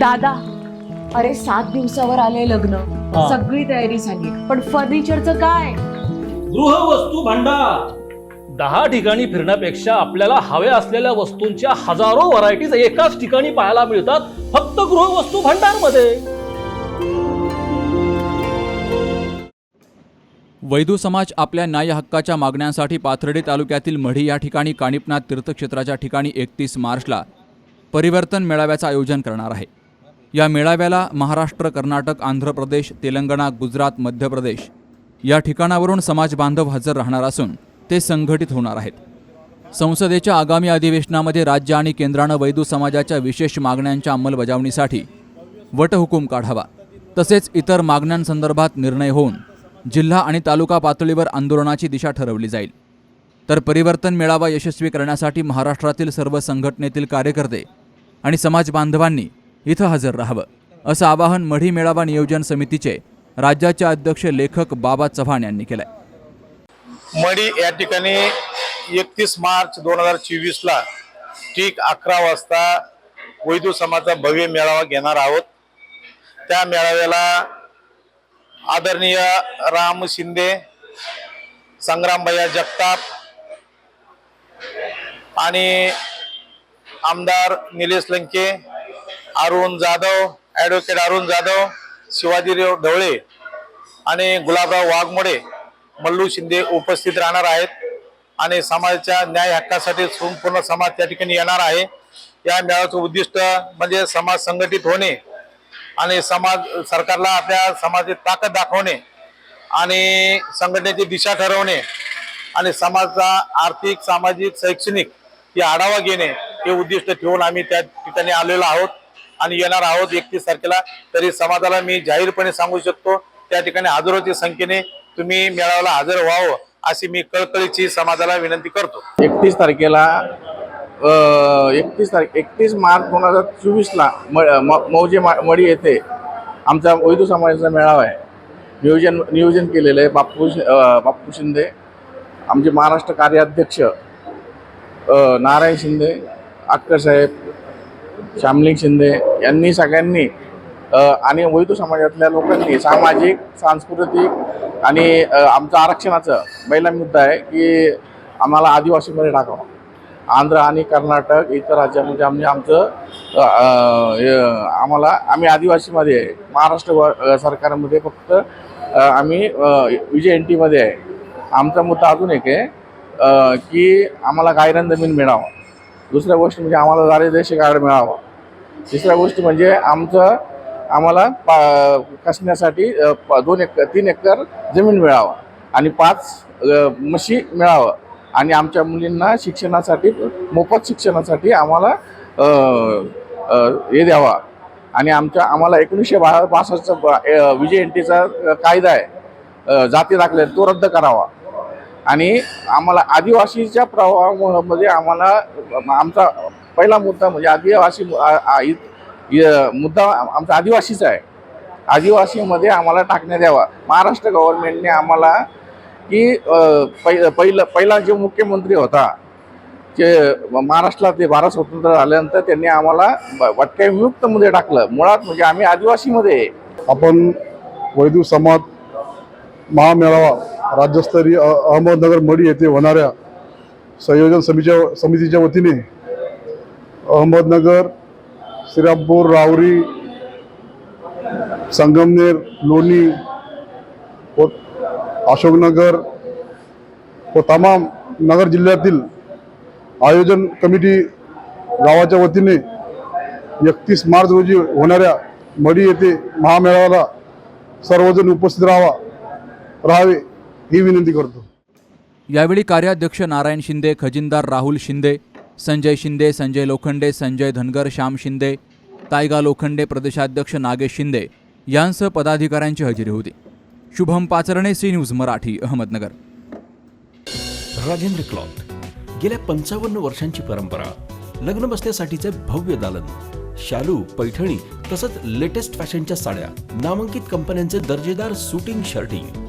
दादा अरे सात दिवसावर आले लग्न. हा. सगळी तयारी झाली. पण फर्निचरचं काय? गृहवस्तू भांडार. दहा ठिकाणी फिरण्यापेक्षा आपल्याला हव्या असलेल्या वस्तूंच्या हजारो व्हरायटीज एकाच ठिकाणी पाहायला मिळतात फक्त गृहवस्तू भांडारमध्ये वैदू समाज आपल्या न्याय हक्काच्या मागण्यांसाठी पाथर्डी तालुक्यातील मढी या ठिकाणी काणिपनाथ तीर्थक्षेत्राच्या ठिकाणी एकतीस मार्चला परिवर्तन मेळाव्याचं आयोजन करणार आहे. या मेळाव्याला महाराष्ट्र कर्नाटक आंध्र प्रदेश तेलंगणा गुजरात मध्य प्रदेश या ठिकाणावरून समाज बांधव हजर राहणार असून ते संघटित होणार आहेत. संसदेच्या आगामी अधिवेशनामध्ये राज्य आणि केंद्रानं वैदू समाजाच्या विशेष मागण्यांच्या अंमलबजावणीसाठी वटहुकूम काढावा तसेच इतर मागण्यांसंदर्भात निर्णय होऊन जिल्हा आणि तालुका पातळीवर आंदोलनाची दिशा ठरवली जाईल. तर परिवर्तन मेळावा यशस्वी करण्यासाठी महाराष्ट्रातील सर्व संघटनेतील कार्यकर्ते आणि समाज बांधवांनी इथं हजर राहावं असं आवाहन मढी मेळावा नियोजन समितीचे राज्याचे अध्यक्ष लेखक बाबा चव्हाण यांनी केलंय. मढी या ठिकाणी एकतीस मार्च दोन हजार चोवीसला ठीक अकरा वाजता वैदू समाजचा भव्य मेळावा घेणार आहोत. त्या मेळाव्याला आदरणीय राम शिंदे संग्रामभैया जगताप आणि आमदार निलेश लंके अरुण जाधव ॲडव्होकेट अरुण जाधव शिवाजीराव ढवळे आणि गुलाबराव वाघमोडे मल्लू शिंदे उपस्थित राहणार आहेत आणि समाजाच्या न्याय हक्कासाठी संपूर्ण समाज त्या ठिकाणी येणार आहे. या मेळाव्याचं उद्दिष्ट म्हणजे समाज संघटित होणे आणि समाज सरकारला आपल्या समाजाची ताकद दाखवणे आणि संघटनेची दिशा ठरवणे आणि समाजाचा आर्थिक सामाजिक शैक्षणिक हे आढावा घेणे हे उद्दिष्ट ठेवून आम्ही त्या ठिकाणी आलेलो आहोत. आणि येणार आहोत एकतीस तारखेला. तरी समाजाला मी जाहीरपणे सांगू शकतो त्या ठिकाणी हजारोच्या संख्येने तुम्ही मेळाव्याला हजर व्हावं अशी मी कळकळीची समाजाला विनंती करतो. एकतीस तारखेला एकतीस तारीख एकतीस मार्च दोन हजार चोवीसला म म- मौजे मा- मडी येथे आमचा वैदू समाजाचा मेळावा आहे. नियोजन नियोजन केलेलं आहे बाप्पू शि- बाप्पू शिंदे आमचे महाराष्ट्र कार्याध्यक्ष नारायण शिंदे आटकर साहेब श्यामलिंग शिंदे यांनी सगळ्यांनी आणि वैदू समाजातल्या लोकांनी सामाजिक सांस्कृतिक आणि आमचं आरक्षणाचं पहिला मुद्दा आहे की आम्हाला आदिवासीमध्ये टाकावं. आंध्र आणि कर्नाटक इतर राज्यामध्ये आम्ही आमचं आम्हाला आम्ही आदिवासीमध्ये आहे. महाराष्ट्र व- सरकारमध्ये फक्त आम्ही विजय एन टीमध्ये आहे. आमचा मुद्दा अजून एक आहे की आम्हाला गायरन जमीन मिळावं. दुसऱ्या गोष्ट म्हणजे आम्हाला दारिद्र्यशी कार्ड मिळावं. तिसऱ्या गोष्ट म्हणजे आमचं आम्हाला पा कसण्यासाठी दोन एकर तीन एकर जमीन मिळावं आणि पाच म्हशी मिळावं. आणि आमच्या मुलींना शिक्षणासाठी मोफत शिक्षणासाठी आम्हाला हे द्यावा. आणि आमच्या आम्हाला एकोणीसशे बा बासष्टचा विजय एन टीचा कायदा आहे. जाती दाखले तो रद्द करावा. आणि आम्हाला आदिवासीच्या प्रवाहामध्ये म्हणजे आम्हाला आमचा पहिला मुद्दा म्हणजे आदिवासी इ- मुद्दा आमचा आदिवासीचा आहे. आदिवासीमध्ये आम्हाला टाकण्यात यावा. महाराष्ट्र गव्हर्नमेंटने आम्हाला की पै पहिलं पहिला जो मुख्यमंत्री होता जे महाराष्ट्रात ते भारत स्वतंत्र झाल्यानंतर त्यांनी आम्हाला ब- विमुक्तमध्ये टाकलं. मुळात म्हणजे आम्ही आदिवासीमध्ये आपण वैदू समाज महामेळावा राज्यस्तरीय अहमदनगर मडी येथे होणाऱ्या संयोजन समितीच्या समितीच्या वतीने अहमदनगर श्रीरामपूर रावरी संगमनेर लोणी व अशोकनगर व तमाम नगर जिल्ह्यातील आयोजन कमिटी गावाच्या वतीने एकतीस मार्च रोजी होणाऱ्या मडी येथे महामेळाव्याला सर्वजण उपस्थित राहावा राहावे. ही विनंती करतो. यावेळी कार्याध्यक्ष नारायण शिंदे खजिनदार राहुल शिंदे संजय शिंदे संजय लोखंडे संजय धनगर श्याम शिंदे तायगा लोखंडे प्रदेशाध्यक्ष नागेश शिंदे यांसह पदाधिकाऱ्यांची हजेरी होती. Shubham Pacharne C news Marathi Ahmednagar. Rajendra cloth गेल्या पंचावन्न वर्षांची परंपरा लग्न बसण्यासाठीचे भव्य दालन शालू पैठणी तसंच लेटेस्ट फॅशनच्या साड्या नामांकित कंपन्यांचे दर्जेदार सुटिंग शर्टिंग